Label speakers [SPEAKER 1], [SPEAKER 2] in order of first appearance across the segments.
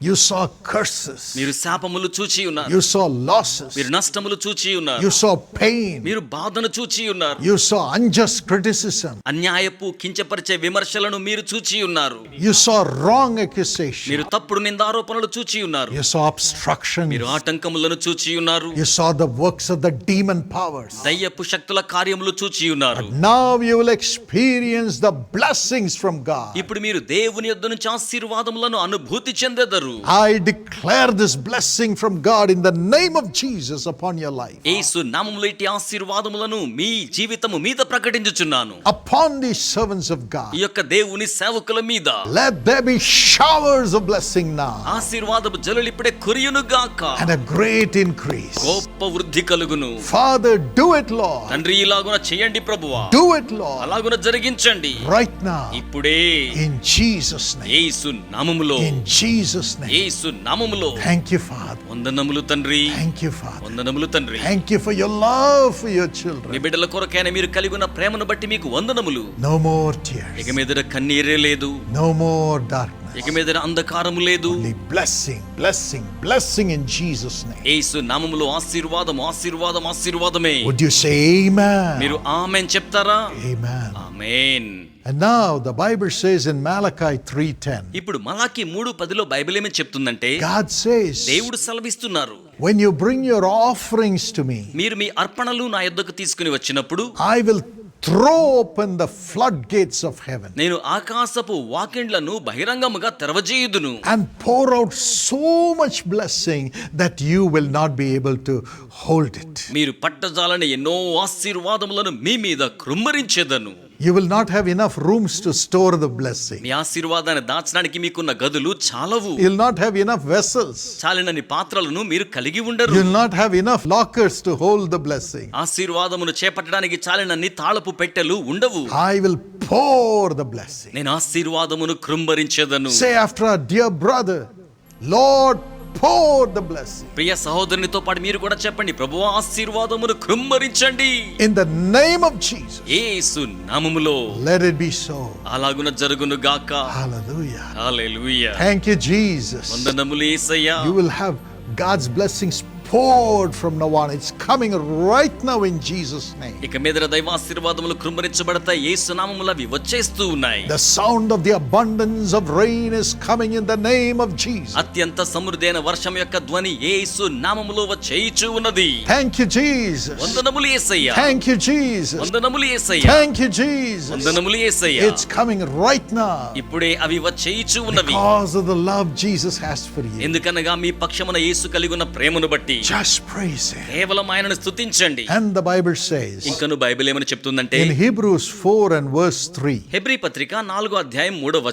[SPEAKER 1] You saw curses.
[SPEAKER 2] మీరు శాపములు చూచి ఉన్నారు
[SPEAKER 1] You saw losses.
[SPEAKER 2] మీరు నష్టములు చూచి ఉన్నారు
[SPEAKER 1] You saw pain.
[SPEAKER 2] మీరు బాధను చూచి ఉన్నారు
[SPEAKER 1] You saw unjust criticism.
[SPEAKER 2] అన్యాయపు కించపరిచే విమర్శలను మీరు చూచి ఉన్నారు
[SPEAKER 1] You saw wrong accusation.
[SPEAKER 2] మీరు తప్పుడు నిందారోపణలు చూచి ఉన్నారు
[SPEAKER 1] You saw obstruction.
[SPEAKER 2] మీరు ఆటంకములను చూచి ఉన్నారు
[SPEAKER 1] You saw the works of the demon powers.
[SPEAKER 2] దయ్యపు శక్తుల కార్యములు చూచి ఉన్నారు
[SPEAKER 1] Now you will experience the blessings from God.
[SPEAKER 2] ఇప్పుడు మీరు దేవుని యొద్ద నుంచి ఆశీర్వాదములను అనుభూతి చెందెదరు చేస్తారు
[SPEAKER 1] I declare this blessing from God in the name of Jesus upon your life
[SPEAKER 2] Yesu నామములో ఇట్టి ఆశీర్వాదములను మీ జీవితము మీద ప్రకటించుచున్నాను.
[SPEAKER 1] Upon the servants of God ఈ
[SPEAKER 2] యొక్క దేవుని సేవకుల మీద.
[SPEAKER 1] Let there be showers of blessing నా
[SPEAKER 2] ఆశీర్వాదపు జలలు ఇప్పుడే కురియును గాక.
[SPEAKER 1] అండ్ ఎ గ్రేట్ ఇన్క్రీస్
[SPEAKER 2] గొప్ప వృద్ధి కలుగును.
[SPEAKER 1] ఫాదర్ డు ఇట్లో
[SPEAKER 2] తండ్రి ఇలాగున చేయండి ప్రభువా.
[SPEAKER 1] డు ఇట్లో
[SPEAKER 2] అలాగున జరిగించండి.
[SPEAKER 1] రైట్ నా
[SPEAKER 2] ఇప్పుడే.
[SPEAKER 1] ఇన్ జీసస్ నేమ్
[SPEAKER 2] యేసు నామములో.
[SPEAKER 1] ఇన్ జీసస్
[SPEAKER 2] యేసు నామములో.
[SPEAKER 1] థాంక్ యు ఫాదర్
[SPEAKER 2] వందనములు తండ్రి.
[SPEAKER 1] థాంక్ యు ఫాదర్
[SPEAKER 2] వందనములు తండ్రి.
[SPEAKER 1] Thank you for your love for your children మీ
[SPEAKER 2] బిడ్డల కొరకైన మీరు కలిగి ఉన్న ప్రేమను బట్టి మీకు వందనములు.
[SPEAKER 1] నో మోర్ టియర్స్
[SPEAKER 2] ఇక మీదట కన్నీరే లేదు.
[SPEAKER 1] నో మోర్
[SPEAKER 2] ఇక మీదట అంధకారము లేదు
[SPEAKER 1] blessing, blessing, blessing in Jesus' name.
[SPEAKER 2] Yesu నామములో ఆశీర్వాదం ఆశీర్వాదం ఆశీర్వాదమే
[SPEAKER 1] Would you say amen?
[SPEAKER 2] మీరు ఆమెన్ చెప్తారా
[SPEAKER 1] Amen.
[SPEAKER 2] Amen
[SPEAKER 1] And now the Bible says in Malachi 3:10,
[SPEAKER 2] ఇప్పుడు మలాకి మూడు పదిలో బైబిల్ ఏమని చెప్తుందంటే
[SPEAKER 1] God says,
[SPEAKER 2] దేవుడు సెలవిస్తున్నారు
[SPEAKER 1] when you bring your offerings to me,
[SPEAKER 2] మీరు మీ అర్పణలు నా యొద్దకు తీసుకుని వచ్చినప్పుడు
[SPEAKER 1] I will throw open the floodgates of heaven
[SPEAKER 2] నేను ఆకాశపు వాకిండ్లను బహిరంగముగా తెరవజేయుదును
[SPEAKER 1] and pour out so much blessing that you will not be able to hold it.
[SPEAKER 2] మీరు పట్టజాలని ఎన్నో ఆశీర్వాదములను మీ మీద కృమ్మరించేదను
[SPEAKER 1] you will not have enough rooms to store the blessing
[SPEAKER 2] మీ ఆశీర్వాదాన్ని దాచడానికి మీకున్న గదులు చాలవు.
[SPEAKER 1] You will not have enough vessels
[SPEAKER 2] చాలినని పాత్రలను మీరు కలిగి ఉండరు.
[SPEAKER 1] You will not have enough lockers to hold the blessing
[SPEAKER 2] ఆశీర్వాదమును చేపట్టడానికి చాలినన్ని తాళపు పెట్టెలు ఉండవు.
[SPEAKER 1] I will pour the blessing
[SPEAKER 2] నేను ఆశీర్వాదమును క్రుంభరించేదను
[SPEAKER 1] say after dear brother Lord pour the blessing.
[SPEAKER 2] ప్రియ సహోదరునితో పాటు మీరు కూడా చెప్పండి ప్రభు ఆశీర్వాదమును కృంభరించండి
[SPEAKER 1] In the name of Jesus,
[SPEAKER 2] యేసు నామములో
[SPEAKER 1] let it be so.
[SPEAKER 2] అలాగున జరుగును గాక
[SPEAKER 1] Hallelujah.
[SPEAKER 2] Hallelujah
[SPEAKER 1] Thank you, Jesus.
[SPEAKER 2] వందనములు యేసయ్యా
[SPEAKER 1] You will have God's blessings poured from now on. It's coming right now in Jesus' name.
[SPEAKER 2] ఇక మీద దైవాశీర్వాదములు కృంభరించబడతాయి యేసు నామములు అవి వచ్చేస్తూ ఉన్నాయి
[SPEAKER 1] The sound of the abundance of rain is coming in the name of Jesus.
[SPEAKER 2] అత్యంత సమృద్ధైన వర్షం యొక్క ధ్వని యేసు నామములో వచ్చేయిచు ఉన్నది
[SPEAKER 1] Thank you, Jesus.
[SPEAKER 2] వందనములు యేసయ్యా
[SPEAKER 1] Thank you, Jesus.
[SPEAKER 2] వందనములు యేసయ్యా
[SPEAKER 1] Thank you, Jesus.
[SPEAKER 2] వందనములు యేసయ్యా
[SPEAKER 1] It's coming right now
[SPEAKER 2] ఇప్పుడే అవి వచ్చేయిచు ఉన్నవి
[SPEAKER 1] because of the love Jesus has for you.
[SPEAKER 2] ఎందుకనగా మీ పక్షమున యేసు కలిగి ఉన్న ప్రేమను బట్టి
[SPEAKER 1] జస్ట్ ప్రైజ్
[SPEAKER 2] కేవలం ఆయనను స్తుతించండి.
[SPEAKER 1] And the Bible says
[SPEAKER 2] Bible ఏమని చెప్తుందంటే
[SPEAKER 1] హిబ్రూస్ 4 అండ్ వర్స్ 3
[SPEAKER 2] హెబ్రి పత్రిక 4వ అధ్యాయం 3వ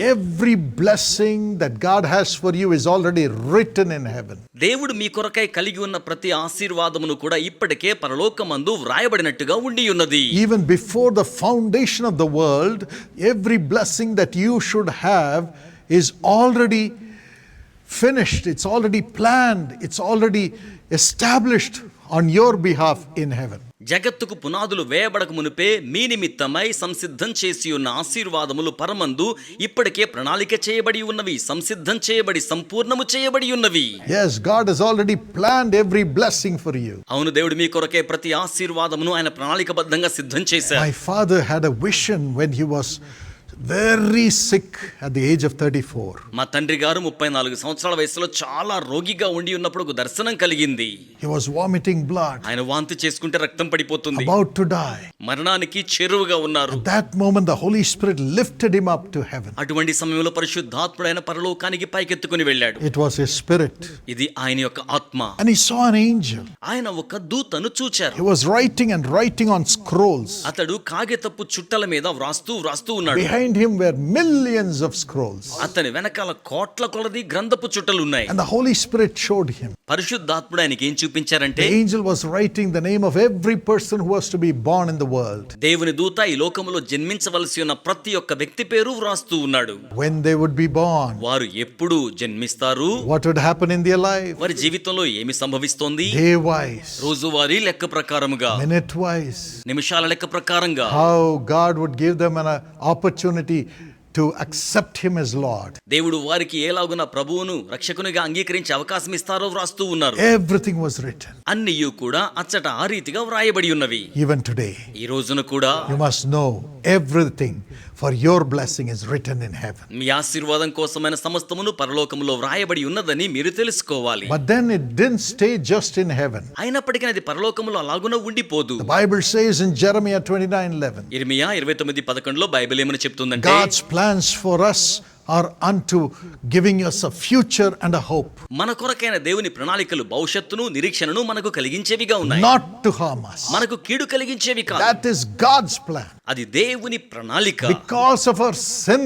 [SPEAKER 1] every blessing that God has for you is already written in heaven
[SPEAKER 2] దేవుడు మీ కొరకై కలిగి ఉన్న ప్రతి ఆశీర్వాదమును కూడా ఇప్పటికే పరలోకమందు వ్రాయబడినట్టుగా ఉండి ఉన్నది
[SPEAKER 1] even before the foundation of the world every blessing that you should have is already finished, it's already planned, it's already established on your behalf in heaven.
[SPEAKER 2] జగత్తుకు పునాదులు వేయబడక మునిపే మీ నిమిత్తమై సంసిద్ధం చేసి ఉన్న ఆశీర్వాదములు పరమందు ఇప్పటికే ప్రణాళిక చేయబడి ఉన్నవి సంసిద్ధం చేయబడి సంపూర్ణము చేయబడి ఉన్నవి
[SPEAKER 1] Yes, God has already planned every blessing for you.
[SPEAKER 2] అవును దేవుడు మీ కొరకే ప్రతి ఆశీర్వాదమును ఆయన ప్రణాళికబద్ధంగా సిద్ధం చేశారు
[SPEAKER 1] My father had a vision when he was very sick at the age of 34.
[SPEAKER 2] మా తండ్రి గారు ముప్పై నాలుగు సంవత్సరాల వయసులో చాలా రోగిగా ఉండి ఉన్నప్పుడు ఒక దర్శనం కలిగింది
[SPEAKER 1] He was vomiting blood,
[SPEAKER 2] ఆయన వాంతి చేసుకుంటే రక్తం పడిపోతుంది
[SPEAKER 1] about to die.
[SPEAKER 2] మరణానికి చెరువుగా ఉన్నారు
[SPEAKER 1] that moment, the Holy Spirit lifted him up to heaven.
[SPEAKER 2] అటువంటి సమయంలో పరిశుద్ధాత్ముడైన పరలోకానికి పైకెత్తుకుని వెళ్ళాడు
[SPEAKER 1] It was his spirit.
[SPEAKER 2] ఇది ఆయన యొక్క ఆత్మ
[SPEAKER 1] And he saw an angel.
[SPEAKER 2] ఆయన ఒక దూతను చూచారు
[SPEAKER 1] He was writing and writing on scrolls.
[SPEAKER 2] అతడు కాగితపు చుట్టల మీద వ్రాస్తూ వ్రాస్తూ ఉన్నాడు
[SPEAKER 1] Behind him were millions of scrolls.
[SPEAKER 2] అతని వెనకాల కోట్ల కొలది గ్రంథపు చుట్టలు ఉన్నాయి
[SPEAKER 1] And the Holy Spirit showed him.
[SPEAKER 2] పరిశుద్ధాత్ముడు ఆయనకి ఏం చూపించారంటే
[SPEAKER 1] The angel was writing the name of every person who was to be born in the world,
[SPEAKER 2] దేవుని దూత ఈ లోకములో జన్మించవలసి ఉన్న ప్రతి ఒక్క వ్యక్తి పేరు వ్రాస్తూ ఉన్నాడు
[SPEAKER 1] when they would be born,
[SPEAKER 2] వారు ఎప్పుడు జన్మిస్తారు
[SPEAKER 1] what would happen in their life,
[SPEAKER 2] వారి జీవితంలో ఏమి సంభవిస్తోంది
[SPEAKER 1] day wise,
[SPEAKER 2] రోజువారీ లెక్క ప్రకారముగా
[SPEAKER 1] minute wise,
[SPEAKER 2] నిమిషాల లెక్క ప్రకారంగా
[SPEAKER 1] how God would give them an uh, opportunity to accept him as Lord.
[SPEAKER 2] దేవుడు వారికి ఏలాగున ప్రభువును రక్షకునిగా అంగీకరించే అవకాశం ఇస్తారో వ్రాస్తూ ఉన్నారు
[SPEAKER 1] Everything was written.
[SPEAKER 2] అన్నియు కూడా అచ్చట ఆ రీతిగా వ్రాయబడి ఉన్నవి
[SPEAKER 1] Even today,
[SPEAKER 2] ఈ రోజున కూడా
[SPEAKER 1] you must know everything for your blessing is written in heaven
[SPEAKER 2] మీ ఆశీర్వాదం కోసమైన సమస్తమును పరలోకములో వ్రాయబడి ఉన్నదని మీరు తెలుసుకోవాలి.
[SPEAKER 1] But then it didn't stay just in heaven
[SPEAKER 2] అయినప్పటికీ అది పరలోకంలో అలాగున ఉండిపోదు.
[SPEAKER 1] Bible says in Jeremiah
[SPEAKER 2] 29:11 Irmiya 29:11 లో బైబిల్ ఏమని చెప్తుందంటే
[SPEAKER 1] God's plans for us are unto giving us a future and a hope,
[SPEAKER 2] మన కొరకైన దేవుని ప్రణాళికలు భవిష్యత్తును నిరీక్షణను మనకు కలిగించేవిగా ఉన్నాయి
[SPEAKER 1] not to harm us.
[SPEAKER 2] మనకు కీడు కలిగించేవి కాదు
[SPEAKER 1] That is God's plan.
[SPEAKER 2] అది దేవుని ప్రణాళిక
[SPEAKER 1] Because of our sin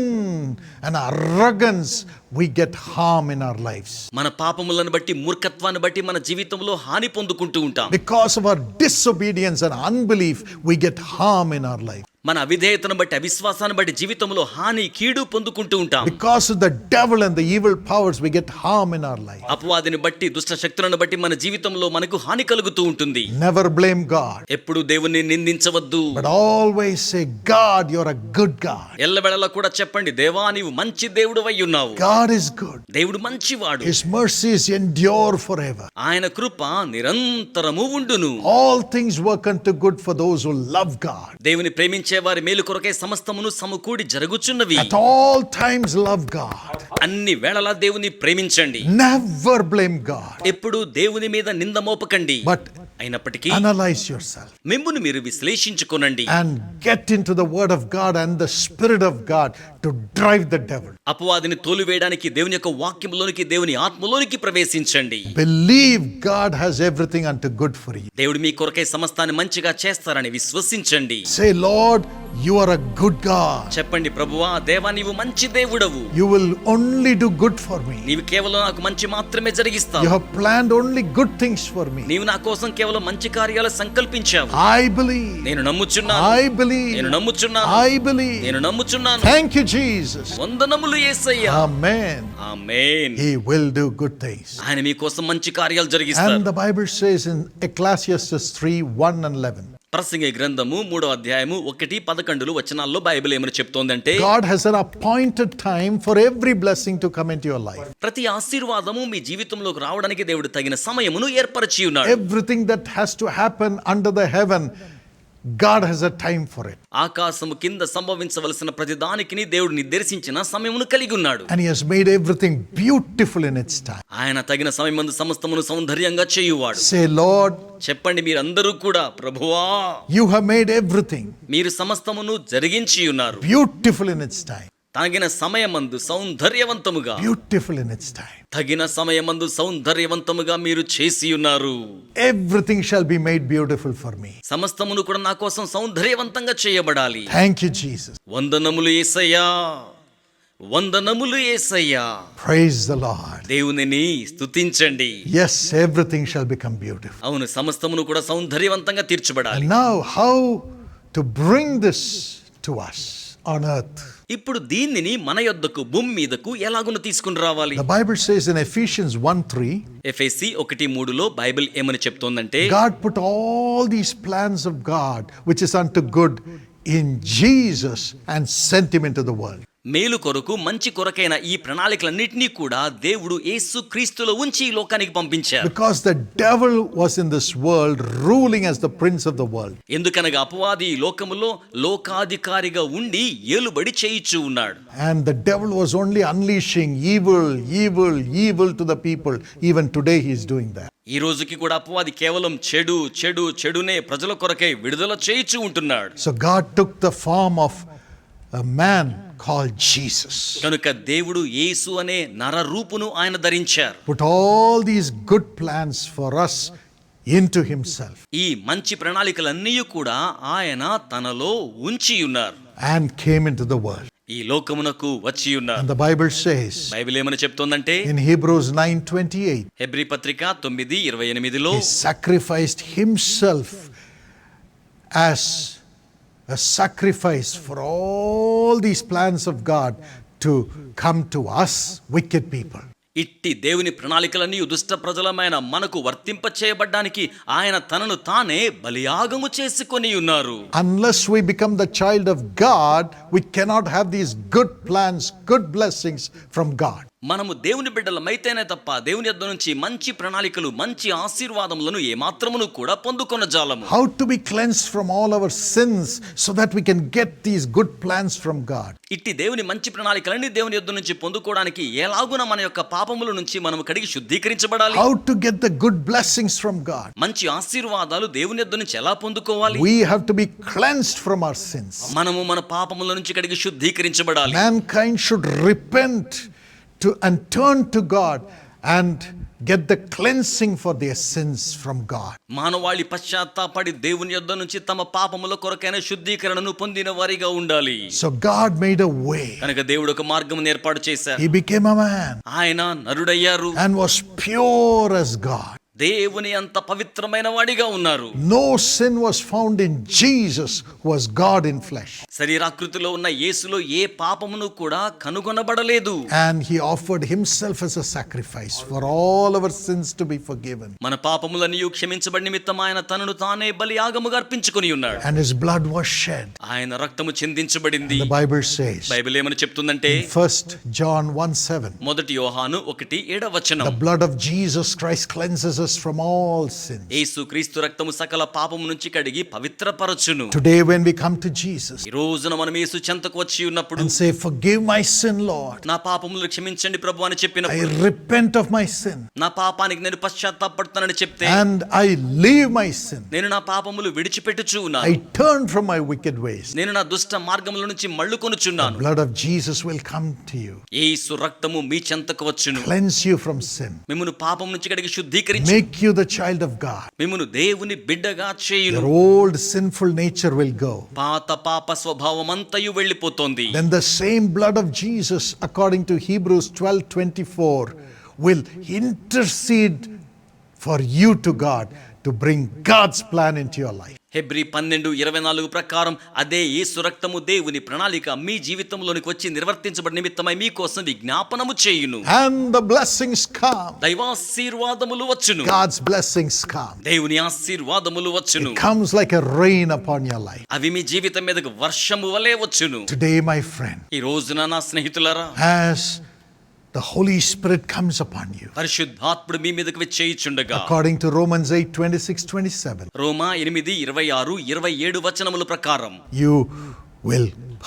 [SPEAKER 1] and arrogance, we get harm in our life
[SPEAKER 2] మన పాపములను బట్టి మూర్ఖత్వాన్ని బట్టి మన జీవితంలో హాని పొందుకుంటూ ఉంటాం.
[SPEAKER 1] Because of our disobedience and unbelief we get harm in our life
[SPEAKER 2] మన విధేయతను బట్టి అవిశ్వాసాన్ని బట్టి జీవితంలో హాని కీడు పొందుకుంటూ ఉంటాం.
[SPEAKER 1] Because of the devil and the evil powers we get harm in our life
[SPEAKER 2] అపవాదిని బట్టి దుష్ట శక్తులను బట్టి మన జీవితంలో మనకు హాని కలుగుతూ ఉంటుంది.
[SPEAKER 1] నెవర్ బ్లేమ్ గాడ్
[SPEAKER 2] ఎప్పుడు దేవుణ్ణి నిందించవద్దు.
[SPEAKER 1] But always say God you are a good God
[SPEAKER 2] ఎల్లవేళలా కూడా చెప్పండి దేవా నీవు మంచి దేవుడివై ఉన్నావు.
[SPEAKER 1] God God is good.
[SPEAKER 2] దేవుడు మంచివాడు
[SPEAKER 1] His mercies endure forever.
[SPEAKER 2] ఆయన కృప నిరంతరము ఉండును
[SPEAKER 1] All things work unto good for those who love God.
[SPEAKER 2] దేవుని ప్రేమించే వారి మేలు కొరకే సమస్తమును సమకూడి జరుగుచున్నవి
[SPEAKER 1] At all times, love God.
[SPEAKER 2] అన్ని వేళలా దేవుని ప్రేమించండి
[SPEAKER 1] Never blame God,
[SPEAKER 2] ఎప్పుడు దేవుని మీద నింద మోపకండి
[SPEAKER 1] but
[SPEAKER 2] అయినప్పటికీ
[SPEAKER 1] అనలైజ్ యువర్ సెల్ఫ్
[SPEAKER 2] మిమ్మును మీరు విశ్లేషించుకోనండి.
[SPEAKER 1] And get into the word of God and the spirit of God to drive the devil
[SPEAKER 2] అపవాదిని తోలివేయడానికి దేవుని యొక్క వాక్యంలోనికి దేవుని ఆత్మలోనికి ప్రవేశించండి.
[SPEAKER 1] Believe God has everything unto good for you
[SPEAKER 2] దేవుడు మీ కొరకై సమస్తాన్ని మంచిగా చేస్తారని విశ్వసించండి.
[SPEAKER 1] Say Lord you are a good God
[SPEAKER 2] చెప్పండి ప్రభువా దేవా నీవు మంచి దేవుడవు.
[SPEAKER 1] You will only do good for me
[SPEAKER 2] నీవు కేవలం నాకు మంచి మాత్రమే జరిగిస్తావు.
[SPEAKER 1] You have planned only good things for me
[SPEAKER 2] నీవు నా కోసం కేవలం మంచి కార్యాలు సంకల్పించావు
[SPEAKER 1] I believe.
[SPEAKER 2] నేను నమ్ముచున్నాను
[SPEAKER 1] I believe.
[SPEAKER 2] నేను నమ్ముచున్నాను
[SPEAKER 1] I believe.
[SPEAKER 2] నేను నమ్ముచున్నాను
[SPEAKER 1] Thank you, Jesus.
[SPEAKER 2] వందనములు యేసయ్యా
[SPEAKER 1] Amen.
[SPEAKER 2] Amen
[SPEAKER 1] He will do good things.
[SPEAKER 2] ఆయన మీకోసం మంచి కార్యాలు జరిగిస్తారు
[SPEAKER 1] And the Bible says in Ecclesiastes 3 1 and 11
[SPEAKER 2] ప్రసంగ గ్రంథము మూడో అధ్యాయము ఒకటి పదకొండులు వచనాల్లో బైబిల్ ఏమని
[SPEAKER 1] చెప్తోంది అంటే God appointed time for every blessing to come into life
[SPEAKER 2] ప్రతి ఆశీర్వాదము మీ జీవితంలోకి రావడానికి దేవుడు తగిన సమయమును ఏర్పరిచి ఉన్నాడు
[SPEAKER 1] everything that has to happen under the heaven God has a time for it
[SPEAKER 2] ఆకాశము కింద సంభవించవలసిన ప్రతి దానికి దేవుడు నిర్దేశించిన సమయమును కలిగి ఉన్నాడు.
[SPEAKER 1] And he's made everything beautiful in its time
[SPEAKER 2] ఆయన తగిన సమయం ముందు సమస్తమును సౌందర్యంగా చేయువాడు.
[SPEAKER 1] సే లార్డ్
[SPEAKER 2] చెప్పండి మీరందరూ కూడా ప్రభువా
[SPEAKER 1] యు హావ్ మేడ్ ఎవ్రీథింగ్
[SPEAKER 2] మీరు సమస్తమును జరిగించి ఉన్నారు
[SPEAKER 1] బ్యూటిఫుల్ ఇన్ ఇట్స్ టైం
[SPEAKER 2] తగిన సమయమందు సౌందర్యవంతముగా.
[SPEAKER 1] బ్యూటిఫుల్ ఇన్ ఇట్స్ టైం
[SPEAKER 2] తగిన సమయమందు సౌందర్యవంతముగా మీరు చేసి ఉన్నారు.
[SPEAKER 1] Everything shall be made beautiful for me
[SPEAKER 2] సమస్తమును కూడా నా కోసం సౌందర్యవంతంగా చేయబడాలి.
[SPEAKER 1] థాంక్ యూ జీసస్
[SPEAKER 2] వందనములు యేసయ్యా వందనములు యేసయ్యా
[SPEAKER 1] ప్రైజ్ ద లార్డ్
[SPEAKER 2] దేవునిని స్తుతించండి.
[SPEAKER 1] Yes everything shall become beautiful.
[SPEAKER 2] అవును సమస్తమును కూడా సౌందర్యవంతంగా తీర్చబడాలి.
[SPEAKER 1] Now how to bring this to us on earth
[SPEAKER 2] ఇప్పుడు దీనిని మన యొద్దకు భూమి మీదకు ఎలాగున తీసుకుని రావాలి?
[SPEAKER 1] బైబిల్ సేస్ ఇన్ ఎఫిషియన్స్ 1 3
[SPEAKER 2] ఎఫెసి 1 3 లో బైబిల్ ఏమని చెప్తుందంటే
[SPEAKER 1] God put all these plans of God which is unto good in Jesus and sentiment to the world
[SPEAKER 2] మేలు కొరకు మంచి కొరకైన ఈ ప్రణాళికలన్నింటినీ కూడా దేవుడు యేసు క్రీస్తులో ఉంచి ఈ లోకానికి పంపించారు
[SPEAKER 1] Because the devil was in this world ruling as the prince of the world.
[SPEAKER 2] ఎందుకనగా అపవాది ఈ లోకములో లోకాధికారిగా ఉండి ఏలుబడి చేయిచూ ఉన్నాడు
[SPEAKER 1] And the devil was only unleashing evil, evil, evil to the people. Even today, he is doing that.
[SPEAKER 2] ఈ రోజుకి కూడా అపవాది కేవలం చెడు చెడు చెడునే ప్రజల కొరకై విడుదల చేయిచూ ఉంటున్నాడు
[SPEAKER 1] So God took the form of a man called Jesus,
[SPEAKER 2] కనుక దేవుడు యేసు అనే నర రూపును ఆయన ధరించారు
[SPEAKER 1] put all these good plans for us into himself,
[SPEAKER 2] ఈ మంచి ప్రణాళికలన్నీ కూడా ఆయన తనలో ఉంచి ఉన్నారు
[SPEAKER 1] and came into the world.
[SPEAKER 2] ఈ లోకమునకు వచ్చి ఉన్నారు
[SPEAKER 1] And the Bible says
[SPEAKER 2] Bible ఏమని చెప్తోందంటే
[SPEAKER 1] in Hebrews 9:28,
[SPEAKER 2] హెబ్రి పత్రిక తొమ్మిది ఇరవై ఎనిమిదిలో
[SPEAKER 1] he sacrificed himself as a sacrifice for all these plans of God to come to us, wicked people.
[SPEAKER 2] ఇట్టి దేవుని ప్రణాళికలన్నీ దుష్ట ప్రజలమైన మనకు వర్తింప చేయబడ్డానికి ఆయన తనను తానే బలియాగము చేసుకొని ఉన్నారు
[SPEAKER 1] Unless we become the child of God, we cannot have these good plans, good blessings from God.
[SPEAKER 2] మనము దేవుని బిడ్డలమైతేనే తప్ప దేవుని యొద్ద నుంచి మంచి ప్రణాళికలు మంచి ఆశీర్వాదములను ఏమాత్రమును కూడా పొందుకొన జాలము
[SPEAKER 1] How to be cleansed from all our sins so that we can get these good plans from God.
[SPEAKER 2] ఇట్టి దేవుని మంచి ప్రణాళికలన్నీ దేవుని యొద్ద నుంచి పొందుకోవడానికి ఎలాగున మన యొక్క పాపముల నుంచి మనము కడిగి శుద్ధీకరించబడాలి
[SPEAKER 1] How to get the good blessings from God.
[SPEAKER 2] మంచి ఆశీర్వాదాలు దేవుని యొద్ద నుంచి ఎలా పొందుకోవాలి
[SPEAKER 1] We have to be cleansed from our sins.
[SPEAKER 2] మనము మన పాపముల నుంచి కడిగి శుద్ధీకరించబడాలి
[SPEAKER 1] Mankind should repent to and turn to God and get the cleansing for their sins from God.
[SPEAKER 2] మానవాళి పశ్చాత్తాపడి దేవుని యొద్ద నుంచి తమ పాపముల కొరకైన శుద్ధీకరణను పొందిన వారిగా ఉండాలి
[SPEAKER 1] So God made a way.
[SPEAKER 2] కనుక దేవుడు ఒక మార్గం ఏర్పాటు చేశారు
[SPEAKER 1] He became a man
[SPEAKER 2] ఆయన నరుడయ్యారు
[SPEAKER 1] and was pure as God.
[SPEAKER 2] దేవుని అంత పవిత్రమైన వాడిగా ఉన్నారు.
[SPEAKER 1] No sin was found in Jesus was God in flesh
[SPEAKER 2] శరీరాకృతిలో ఉన్న యేసులో ఏ పాపమును కూడా కనుగొనబడలేదు.
[SPEAKER 1] And he offered himself as a sacrifice for all our sins to be forgiven
[SPEAKER 2] మన పాపములను క్షమించబడి నిమిత్తం ఆయన తనను తానే బలి యాగముగా అర్పించుకొని ఉన్నాడు.
[SPEAKER 1] And his blood was shed
[SPEAKER 2] ఆయన రక్తము చిందించబడింది.
[SPEAKER 1] ది బైబిల్ సేస్
[SPEAKER 2] బైబిల్ ఏమని చెప్తుందంటే
[SPEAKER 1] ఫస్ట్ జాన్ 1:7
[SPEAKER 2] మొదటి యోహాను 1 7వ వచనం.
[SPEAKER 1] The blood of Jesus Christ cleanses from all sins.
[SPEAKER 2] Yesu Kristu రక్తము సకల పాపము నుంచి కడిగి పవిత్రపరచును.
[SPEAKER 1] Today, when we come to Jesus
[SPEAKER 2] ఈ రోజున మనం యేసు చెంతకు వచ్చి ఉన్నప్పుడు
[SPEAKER 1] and say, Forgive my sin, Lord,
[SPEAKER 2] నా పాపములు క్షమించండి ప్రభు అని
[SPEAKER 1] I
[SPEAKER 2] చెప్పినప్పుడు
[SPEAKER 1] repent of my sin.
[SPEAKER 2] నా పాపానికి నేను పశ్చాత్తాపడుతానని చెప్తే
[SPEAKER 1] and I leave my sin.
[SPEAKER 2] నేను నా పాపములు విడిచిపెట్టుచు ఉన్నాను.
[SPEAKER 1] I turn from my wicked ways.
[SPEAKER 2] నేను నా దుష్ట మార్గముల నుంచి మళ్ళు
[SPEAKER 1] The
[SPEAKER 2] కొనుచున్నాను
[SPEAKER 1] blood of Jesus will come to you,
[SPEAKER 2] యేసు రక్తము మీ చెంతకు వచ్చును.
[SPEAKER 1] Cleanse you from sin,
[SPEAKER 2] మిమ్మును పాపం నుంచి కడిగి శుద్ధీకరించి
[SPEAKER 1] make you the child of God.
[SPEAKER 2] మిమ్మును దేవుని బిడ్డగా చేయును
[SPEAKER 1] Your old sinful nature will go.
[SPEAKER 2] పాత పాప స్వభావం అంతయు వెళ్ళిపోతోంది
[SPEAKER 1] Then the same blood of Jesus, according to Hebrews 12 24, will intercede for you to God to bring God's plan into your life.
[SPEAKER 2] హెబ్రి పన్నెండు ఇరవై నాలుగు ప్రకారం అదే యేసు రక్తము దేవుని ప్రణాళిక మీ జీవితంలోనికి వచ్చి నిర్వర్తించబడి నిమిత్తమై మీకోసం విజ్ఞాపనము చేయును
[SPEAKER 1] And the blessings come.
[SPEAKER 2] దైవాశీర్వాదములు వచ్చును
[SPEAKER 1] God's blessings come.
[SPEAKER 2] దేవుని ఆశీర్వాదములు వచ్చును
[SPEAKER 1] comes like a rain upon your life.
[SPEAKER 2] అవి మీ జీవితం మీదకు వర్షము వలె వచ్చును
[SPEAKER 1] Today, my friend,
[SPEAKER 2] ఈ రోజున నా స్నేహితులారా
[SPEAKER 1] as the Holy Spirit comes upon you,
[SPEAKER 2] పరిశుద్ధాత్ముడు మీ మీదకు వచ్చేయిచుండగా
[SPEAKER 1] according to Romans 8 26 27,
[SPEAKER 2] రోమా ఎనిమిది ఇరవై ఆరు ఇరవై ఏడు వచనముల ప్రకారం
[SPEAKER 1] you will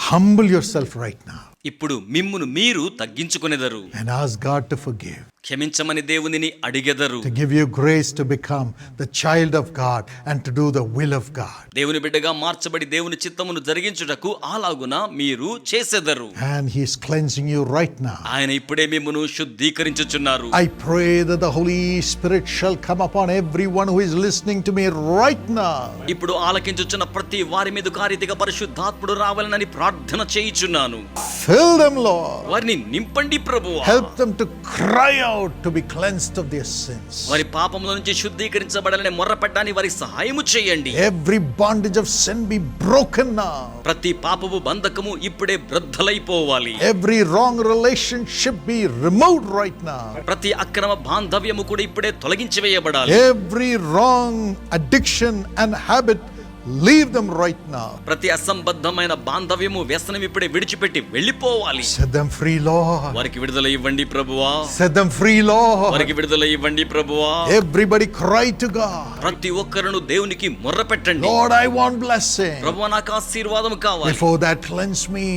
[SPEAKER 1] humble yourself right now
[SPEAKER 2] ఇప్పుడు మిమ్మును మీరు తగ్గించుకునేదరు
[SPEAKER 1] and ask God to forgive.
[SPEAKER 2] క్షమించమని దేవునిని అడిగెదరు.
[SPEAKER 1] To give you grace to become the child of God and to do the will of God
[SPEAKER 2] దేవుని బిడ్డగా మార్చబడి దేవుని చిత్తమును జరిగించుటకు అలాగున మీరు చేసెదరు.
[SPEAKER 1] And he is cleansing you right now
[SPEAKER 2] ఆయన ఇప్పుడే మిమ్మును శుద్ధీకరించుచున్నారు.
[SPEAKER 1] I pray that the Holy Spirit shall come upon everyone who is listening to me right now
[SPEAKER 2] ఇప్పుడు ఆలకించుచున్న ప్రతి వారి మీద కారితిక పరిశుద్ధాత్ముడు రావాలని ప్రార్థన చేయుచున్నాను.
[SPEAKER 1] ఫిల్ దెం లార్డ్
[SPEAKER 2] వారిని నింపండి ప్రభువా.
[SPEAKER 1] Help them to cry out to be cleansed of their sins.
[SPEAKER 2] వారి పాపముల నుంచి శుద్ధీకరించబడాలని మొర్రపెట్టడానికి వారి సహాయము చేయండి
[SPEAKER 1] Every bondage of sin be broken now.
[SPEAKER 2] ప్రతి పాపము బంధకము ఇప్పుడే వృద్ధలైపోవాలి
[SPEAKER 1] Every wrong relationship be removed right now.
[SPEAKER 2] ప్రతి అక్రమ బాంధవ్యము కూడా ఇప్పుడే తొలగించి వేయబడాలి
[SPEAKER 1] Every wrong addiction and habit, leave them right now.
[SPEAKER 2] ప్రతి అసంబద్ధమైన బాంధవ్యము వ్యసనం ఇప్పుడే విడిచిపెట్టి వెళ్ళిపోవాలి.
[SPEAKER 1] Them free, Lord.
[SPEAKER 2] వారికి విడుదల ఇవ్వండి ప్రభువా.
[SPEAKER 1] Them free, Lord.
[SPEAKER 2] వారికి విడుదల ఇవ్వండి ప్రభువా.
[SPEAKER 1] Everybody cry to God.
[SPEAKER 2] ప్రతి ఒక్కరును దేవునికి మొర్ర పెట్టండి
[SPEAKER 1] Lord, I want blessing.
[SPEAKER 2] ప్రభువా నాకు ఆశీర్వాదం కావాలి.
[SPEAKER 1] Before that, cleanse me,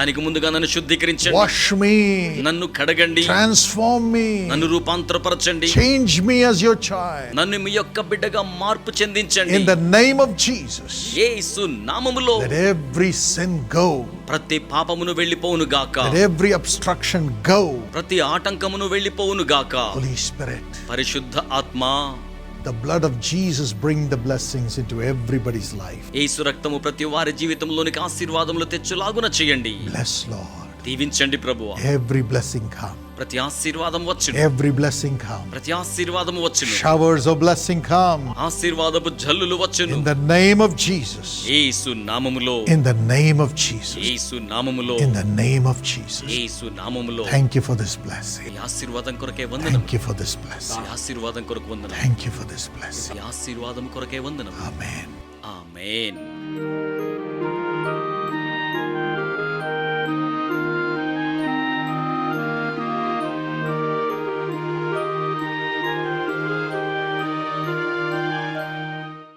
[SPEAKER 2] దానికి ముందుగా నన్ను శుద్ధీకరించండి.
[SPEAKER 1] Wash me,
[SPEAKER 2] నన్ను కడగండి.
[SPEAKER 1] Transform me,
[SPEAKER 2] నన్ను రూపాంతరపరచండి.
[SPEAKER 1] Change me as your child.
[SPEAKER 2] నన్ను మీ యొక్క బిడ్డగా మార్పు చెందించండి.
[SPEAKER 1] In the name of Jesus
[SPEAKER 2] Yesu నామములో
[SPEAKER 1] ఎవ్రీ సిన్ గో
[SPEAKER 2] ప్రతి పాపమును వెళ్ళిపోవును గాక.
[SPEAKER 1] ఎవ్రీ అబ్స్ట్రక్షన్ గో
[SPEAKER 2] ప్రతి ఆటంకమును వెళ్ళిపోవును గాక.
[SPEAKER 1] హోలీ స్పిరిట్
[SPEAKER 2] పరిశుద్ధ ఆత్మ.
[SPEAKER 1] The blood of Jesus bring the blessings into everybody's life
[SPEAKER 2] Yesu రక్తము ప్రతి వారి జీవితంలోనికి ఆశీర్వాదములు తెచ్చులాగున చేయండి.
[SPEAKER 1] బ్లెస్ లార్డ్
[SPEAKER 2] దీవించండి ప్రభువా.
[SPEAKER 1] ఎవ్రీ బ్లెస్సింగ్ కమ్
[SPEAKER 2] ప్రతి ఆశీర్వాదం వచ్చును
[SPEAKER 1] Every blessing come.
[SPEAKER 2] ప్రతి ఆశీర్వాదము వచ్చును
[SPEAKER 1] Showers of blessing come.
[SPEAKER 2] ఆశీర్వాదపు జల్లులు వచ్చును
[SPEAKER 1] In the name of Jesus.
[SPEAKER 2] ఏసు నామములో
[SPEAKER 1] In the name of Jesus.
[SPEAKER 2] ఏసు నామములో
[SPEAKER 1] In the name of Jesus.
[SPEAKER 2] ఏసు నామములో
[SPEAKER 1] Thank you for this blessing.
[SPEAKER 2] ఈ ఆశీర్వాదం కొరకే వందనం
[SPEAKER 1] Thank you for this blessing.
[SPEAKER 2] ఈ ఆశీర్వాదం కొరకు వందనం
[SPEAKER 1] Thank you for this blessing.
[SPEAKER 2] ఈ ఆశీర్వాదం కొరకే వందనం
[SPEAKER 1] Amen.
[SPEAKER 2] ఆమేన్